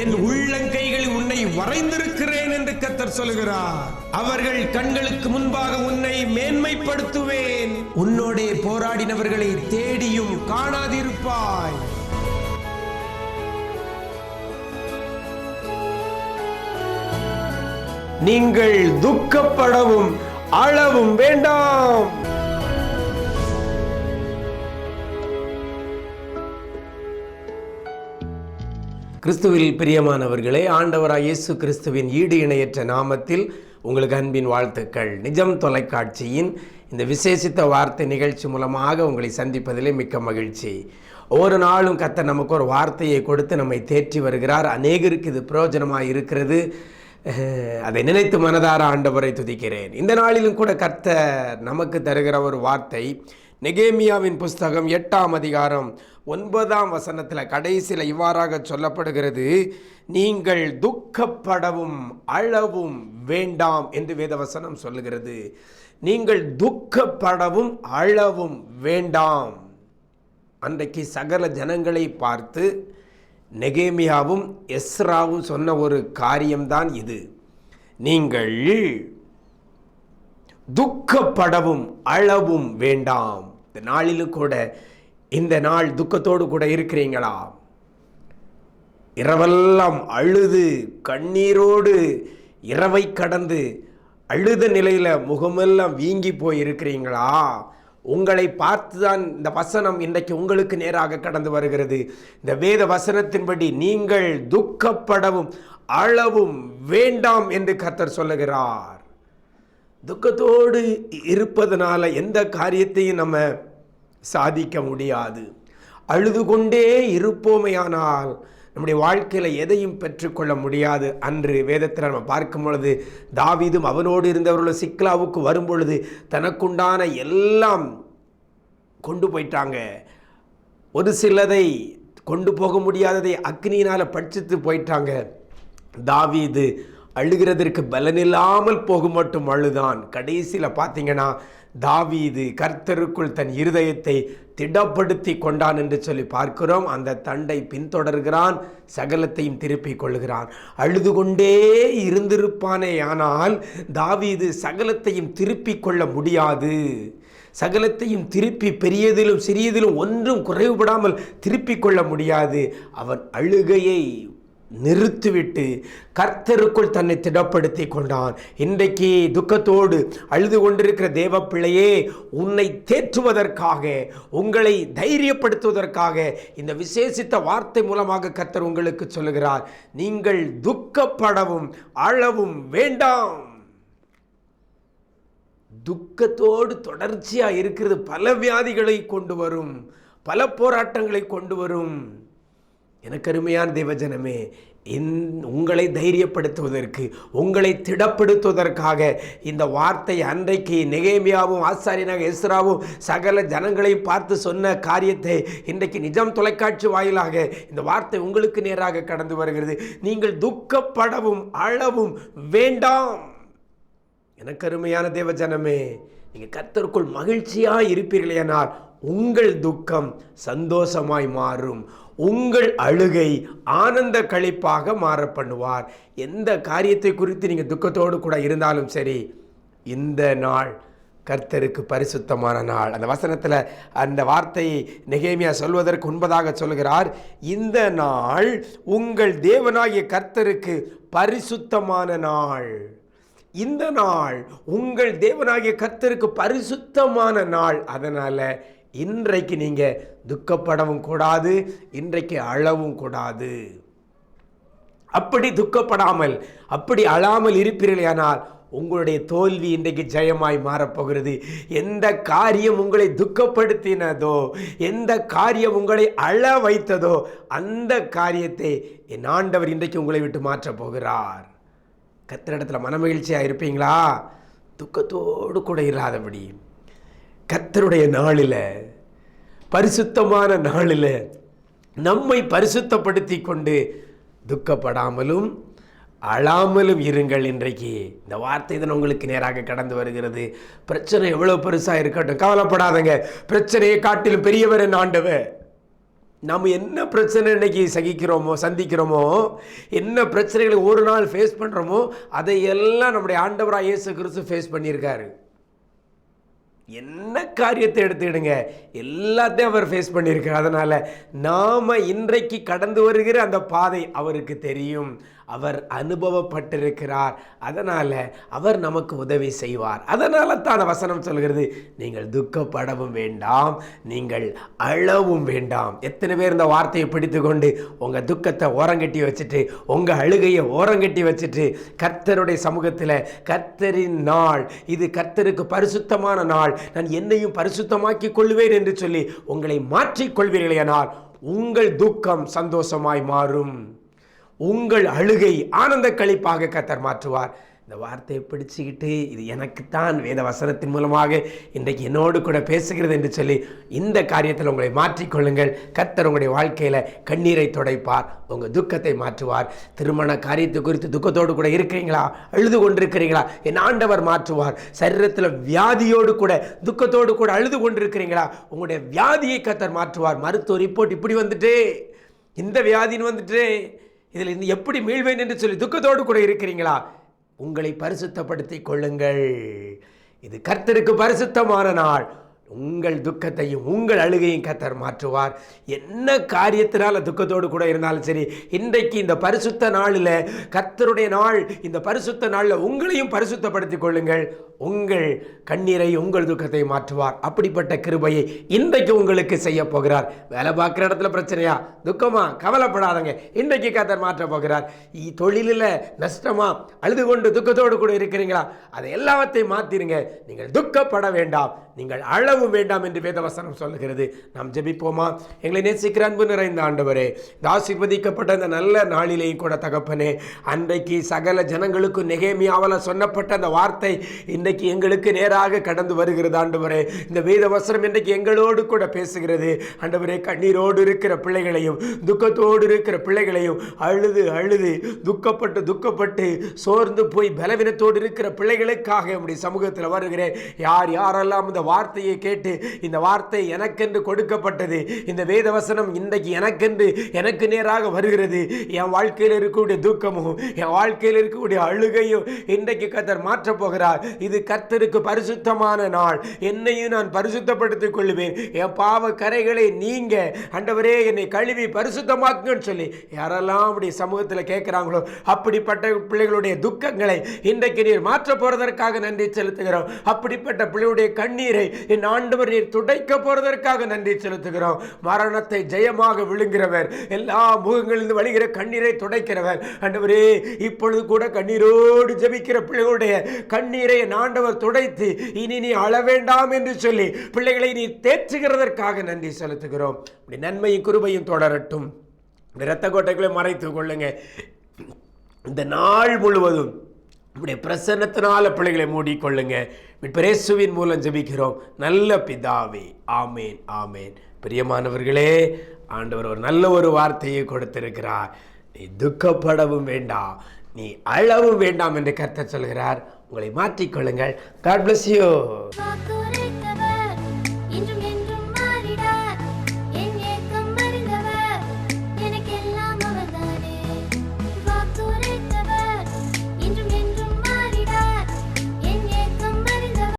என் உள்ளங்கைகளில் உன்னை வரைந்திருக்கிறேன் என்று கத்தர் சொல்கிறார் அவர்கள் கண்களுக்கு முன்பாக உன்னை மேன்மைப்படுத்துவேன். உன்னோடே போராடினவர்களை தேடியும் காணாதிருப்பாய். நீங்கள் துக்கப்படவும் அளவும் வேண்டாம். கிறிஸ்துவில் பிரியமானவர்களே ஆண்டவராய் இயேசு கிறிஸ்துவின் ஈடு இணையற்ற நாமத்தில் உங்களுக்கு அன்பின் வாழ்த்துக்கள். நிஜம் தொலைக்காட்சியின் இந்த விசேஷித்த வார்த்தை நிகழ்ச்சி மூலமாக உங்களை சந்திப்பதிலே மிக்க மகிழ்ச்சி. ஒவ்வொரு நாளும் கத்த நமக்கு ஒரு வார்த்தையை கொடுத்து நம்மை தேற்றி வருகிறார். அநேகருக்கு இது பிரயோஜனமாக இருக்கிறது. அதை நினைத்து மனதார ஆண்டவரை துதிக்கிறேன். இந்த நாளிலும் கூட கர்த்த நமக்கு தருகிற ஒரு வார்த்தை நெகேமியாவின் புஸ்தகம் எட்டாம் அதிகாரம் ஒன்பதாம் வசனத்தில் கடைசியில் இவ்வாறாக சொல்லப்படுகிறது நீங்கள் துக்கப்படவும் அழவும் வேண்டாம் என்று வேதவசனம் சொல்லுகிறது. நீங்கள் துக்கப்படவும் அழவும் வேண்டாம். அன்றைக்கு சகல ஜனங்களை பார்த்து நெகேமியாவும் எஸ்ராவும் சொன்ன ஒரு காரியம்தான் இது. நீங்கள் துக்கப்படவும் அழவும் வேண்டாம். இந்த நாளிலும் கூட இந்த நாள் துக்கத்தோடு கூட இருக்கிறீங்களா? இரவெல்லாம் அழுது கண்ணீரோடு இரவை கடந்து அழுத நிலையில் முகமெல்லாம் வீங்கி போய் இருக்கிறீங்களா உங்களை பார்த்து தான் இந்த வசனம் இன்றைக்கு உங்களுக்கு நேராக கடந்து வருகிறது. இந்த வேத வசனத்தின்படி நீங்கள் துக்கப்படவும் அளவும் வேண்டாம் என்று கத்தர் சொல்லுகிறார். துக்கத்தோடு இருப்பதனால் எந்த காரியத்தையும் நம்ம சாதிக்க முடியாது. அழுது கொண்டே இருப்போமையானால் நம்முடைய வாழ்க்கையில் எதையும் பெற்றுக்கொள்ள முடியாது. அன்று வேதத்தில் நம்ம பார்க்கும் பொழுது தாவீதும் அவனோடு இருந்தவர்களும் சிக்லாவுக்கு வரும் பொழுது தனக்குண்டான எல்லாம் கொண்டு போயிட்டாங்க. ஒரு சிலதை கொண்டு போக முடியாததை அக்னியினால் படிச்சுட்டு போயிட்டாங்க. தாவீது அழுகிறதற்கு பலனில்லாமல் போகும் மட்டும் அழுதான். கடைசியில் பார்த்தீங்கன்னா தாவீது கர்த்தருக்குள் தன் இருதயத்தை திடப்படுத்தி கொண்டான் என்று சொல்லி பார்க்கிறோம். அந்த தண்டை பின்தொடர்கிறான் சகலத்தையும் திருப்பிக் கொள்கிறான் அழுது கொண்டே இருந்திருப்பானே ஆனால் தாவீது சகலத்தையும் திருப்பிக் கொள்ள முடியாது. சகலத்தையும் திருப்பி பெரியதிலும் சிறியதிலும் ஒன்றும் குறைவுபடாமல் திருப்பிக் கொள்ள முடியாது. அவன் அழுகையை நிறுத்திவிட்டு கர்த்தருக்குள் தன்னை திடப்படுத்தி கொண்டான். இன்றைக்கு துக்கத்தோடு அழுது கொண்டிருக்கிற தேவ பிள்ளையே உன்னை தேற்றுவதற்காக உங்களை தைரியப்படுத்துவதற்காக இந்த விசேஷித்த வார்த்தை மூலமாக கர்த்தர் உங்களுக்கு சொல்லுகிறார். நீங்கள் துக்கப்படவும் அழவும் வேண்டாம். துக்கத்தோடு தொடர்ச்சியாக இருக்கிறது பல வியாதிகளை கொண்டு வரும் பல போராட்டங்களை கொண்டு வரும். எனக்கு அருமையான தேவஜனமே இன் உங்களை தைரியப்படுத்துவதற்கு உங்களை திடப்படுத்துவதற்காக இந்த வார்த்தை அன்றைக்கு நெகேமியாவும் ஆசாரியனாக எஸ்ராவும் சகல ஜனங்களையும் பார்த்து சொன்ன காரியத்தை இன்றைக்கு நிஜம் தொலைக்காட்சி வாயிலாக இந்த வார்த்தை உங்களுக்கு நேராக கடந்து வருகிறது. நீங்கள் துக்கப்படவும் அழவும் வேண்டாம். எனக்கு அருமையான தேவஜனமே நீங்கள் கர்த்தருக்குள் மகிழ்ச்சியாக இருப்பீர்களேனால் உங்கள் துக்கம் சந்தோஷமாய் மாறும். உங்கள் அழுகை ஆனந்த கழிப்பாக மாற பண்ணுவார். எந்த காரியத்தை குறித்து நீங்கள் துக்கத்தோடு கூட இருந்தாலும் சரி இந்த நாள் கர்த்தருக்கு பரிசுத்தமான நாள். அந்த வசனத்தில் அந்த வார்த்தையை நெகேமியா சொல்வதற்கு உண்பதாக சொல்கிறார் இந்த நாள் உங்கள் தேவனாகிய கர்த்தருக்கு பரிசுத்தமான நாள். இந்த நாள் உங்கள் தேவனாகிய கர்த்தருக்கு பரிசுத்தமான நாள். அதனால் இன்றைக்கு நீங்கள் துக்கப்படவும் கூடாது இன்றைக்கு அழவும் கூடாது. அப்படி துக்கப்படாமல் அப்படி அழாமல் இருப்பீர்களேயானால் உங்களுடைய தோல்வி இன்றைக்கு ஜெயமாய் மாறப்போகிறது. எந்த காரியம் உங்களை துக்கப்படுத்தினதோ எந்த காரியம் உங்களை அழ வைத்ததோ அந்த காரியத்தை என் ஆண்டவர் இன்றைக்கு உங்களை விட்டு மாற்றப் போகிறார். கத்திரிடத்தில் மனமகிழ்ச்சியாக இருப்பீங்களா? துக்கத்தோடு கூட இல்லாதபடி. கத்தருடைய நாளில் பரிசுத்தமான நாளில் நம்மை பரிசுத்தப்படுத்தி கொண்டு துக்கப்படாமலும் அழாமலும் இருங்கள் இன்றைக்கு. இந்த வார்த்தை தான் உங்களுக்கு நேராக கடந்து வருகிறது. பிரச்சனை எவ்வளோ பெருசாக இருக்கட்டும் கவலைப்படாதங்க. பிரச்சனையை காட்டிலும் பெரியவர் என் ஆண்டவர். நம்ம என்ன பிரச்சனை இன்னைக்கு சகிக்கிறோமோ சந்திக்கிறோமோ என்ன பிரச்சனைகளை ஒரு நாள் ஃபேஸ் பண்ணுறோமோ அதையெல்லாம் நம்முடைய ஆண்டவராக இயேசு கிறிஸ்து ஃபேஸ் பண்ணியிருக்காரு. என்ன காரியத்தை எடுத்துக்கிடுங்க? எல்லாத்தையும் அவர் ஃபேஸ் பண்ணியிருக்கார். அதனால் நாம் இன்றைக்கு கடந்து வருகிற அந்த பாதை அவருக்கு தெரியும். அவர் அனுபவப்பட்டிருக்கிறார். அதனால் அவர் நமக்கு உதவி செய்வார். அதனால தான் வசனம் சொல்கிறது நீங்கள் துக்கப்படவும் வேண்டாம் நீங்கள் அழவும் வேண்டாம். எத்தனை பேர் இந்த வார்த்தையை பிடித்து கொண்டு உங்கள் துக்கத்தை ஓரங்கட்டி வச்சுட்டு உங்கள் அழுகையை ஓரங்கட்டி வச்சுட்டு கர்த்தருடைய சமூகத்தில் கர்த்தரின் நாள் இது கர்த்தருக்கு பரிசுத்தமான நாள் நான் என்னையும் பரிசுத்தமாக்கி கொள்வேன் என்று சொல்லி உங்களை மாற்றிக் கொள்வீர்களேனால் உங்கள் துக்கம் சந்தோஷமாய் மாறும். உங்கள் அழுகை ஆனந்த கழிப்பாக கத்தர் மாற்றுவார். இந்த வார்த்தையை பிடிச்சிக்கிட்டு இது எனக்குத்தான் வேத வசனத்தின் மூலமாக இன்றைக்கு என்னோடு கூட பேசுகிறது என்று சொல்லி இந்த காரியத்தில் உங்களை மாற்றிக்கொள்ளுங்கள். கத்தர் உங்களுடைய வாழ்க்கையில் கண்ணீரை துடைப்பார் உங்கள் துக்கத்தை மாற்றுவார். திருமண காரியத்தை குறித்து துக்கத்தோடு கூட இருக்கிறீங்களா? அழுது கொண்டிருக்கிறீங்களா? என் ஆண்டவர் மாற்றுவார். சரீரத்தில் வியாதியோடு கூட துக்கத்தோடு கூட அழுது கொண்டிருக்கிறீங்களா? உங்களுடைய வியாதியை கத்தர் மாற்றுவார். மருத்துவ ரிப்போர்ட் இப்படி வந்துட்டு இந்த வியாதின்னு வந்துட்டு இதில் இருந்து எப்படி மீள்வேன் என்று சொல்லி துக்கத்தோடு கூட இருக்கிறீங்களா? உங்களை பரிசுத்தப்படுத்திக் கொள்ளுங்கள். இது கர்த்தருக்கு பரிசுத்தமான நாள். உங்கள் துக்கத்தையும் உங்கள் அழுகையும் கத்தர் மாற்றுவார். என்ன காரியத்தினால் துக்கத்தோடு கூட இருந்தாலும் சரி இன்றைக்கு இந்த பரிசுத்த நாளில் கர்த்தருடைய நாள் இந்த பரிசுத்த நாளில் உங்களையும் பரிசுத்தப்படுத்திக் கொள்ளுங்கள். உங்கள் கண்ணீரை உங்கள் துக்கத்தை மாற்றுவார். அப்படிப்பட்ட கிருபையை இன்றைக்கு உங்களுக்கு செய்ய போகிறார். வேலை பார்க்குற இடத்துல பிரச்சனையா? துக்கமா? கவலைப்படாதங்க. இன்றைக்கு கத்தர் மாற்ற போகிறார். இ- தொழிலில் நஷ்டமா? அழுது கொண்டு துக்கத்தோடு கூட இருக்கிறீங்களா? அதை எல்லாவற்றையும் மாத்திருங்க. நீங்கள் துக்கப்பட வேண்டாம். நீங்கள் அழவும் வேண்டாம் என்று வேதவசனம் சொல்லுகிறது. நாம் ஜெபிப்போமா? எங்களை நேசிக்கிற அன்பு நிறைந்த ஆண்டவரே இந்த ஆசிர்வதிக்கப்பட்ட இந்த நல்ல நாளிலேயும் கூட தகப்பனே அன்றைக்கு சகல ஜனங்களுக்கும் நெகேமியாவில் சொன்னப்பட்ட அந்த வார்த்தை இன்றைக்கு இன்றைக்கு எங்களுக்கு நேராக கடந்து வருகிறது ஆண்டவரே. இந்த வேத வசனம் இன்றைக்கு எங்களோடு கூட பேசுகிறது. ஆண்டவரே கண்ணீரோடு இருக்கிற பிள்ளைகளையும் துக்கத்தோடு இருக்கிற பிள்ளைகளையும் அழுது அழுது துக்கப்பட்டு துக்கப்பட்டு சோர்ந்து போய் பலவீனத்தோடு இருக்கிற பிள்ளைகளுக்காக நம்முடைய சமூகத்தில் வருகிறேன். யார் யாரெல்லாம் இந்த வார்த்தையை கேட்டு இந்த வார்த்தை எனக்கென்று கொடுக்கப்பட்டது இந்த வேத வசனம் இன்றைக்கு எனக்கென்று எனக்கு நேராக வருகிறது. என் வாழ்க்கையில் இருக்கக்கூடிய துக்கமும் என் வாழ்க்கையில் இருக்கக்கூடிய அழுகையும் இன்றைக்கு கத்தர் மாற்றப் போகிறார். இது கர்த்தருக்கு பரிசுத்தமான நாள். என்னையும் நான் பரிசுத்தப்படுத்திக் கொள்வேன். என் பாவ கரைகளை நீங்க அண்டவரே என்னை கழுவி பரிசுத்தமாக்குங்கன்னு சொல்லி யாரெல்லாம் அப்படி சமூகத்தில் கேட்குறாங்களோ அப்படிப்பட்ட பிள்ளைகளுடைய துக்கங்களை இன்றைக்கு நீர் மாற்ற போறதற்காக நன்றி செலுத்துகிறோம். அப்படிப்பட்ட பிள்ளையுடைய கண்ணீரை என் ஆண்டவர் நீர் துடைக்க போறதற்காக நன்றி செலுத்துகிறோம். மரணத்தை ஜெயமாக விழுங்கிறவர் எல்லா முகங்களிலிருந்து வழிகிற கண்ணீரை துடைக்கிறவர். அண்டவரே இப்பொழுது கூட கண்ணீரோடு ஜெபிக்கிற பிள்ளைகளுடைய கண்ணீரை நான் ஆண்டவர் துடைத்து இனி நீ அழ வேண்டாம் என்று சொல்லி பிள்ளைகளை நீ தேற்றுகிறதற்காக நன்றி செலுத்துகிறோம். இப்படி நன்மையும் கிருபையும் தொடரட்டும். இந்த இரத்த கோட்டைகளை மறைத்துக் கொள்ளுங்க. இந்த நாள் முழுவதும் இப்படி பிரசன்னத்தினால பிள்ளைகளை மூடிக்கொள்ளுங்க. பிரேசுவின் மூலம் ஜெபிக்கிறோம். நல்ல பிதாவே ஆமேன் ஆமேன். பிரியமானவர்களே ஆண்டவர் ஒரு நல்ல ஒரு வார்த்தையை கொடுத்திருக்கிறார். நீ துக்கப்படவும் வேண்டாம். நீ அழவும் வேண்டாம் என்று கர்த்தர் சொல்கிறார். உங்களை மாற்றிக்கொள்ளுங்கள் காட் பிளஸ் யூ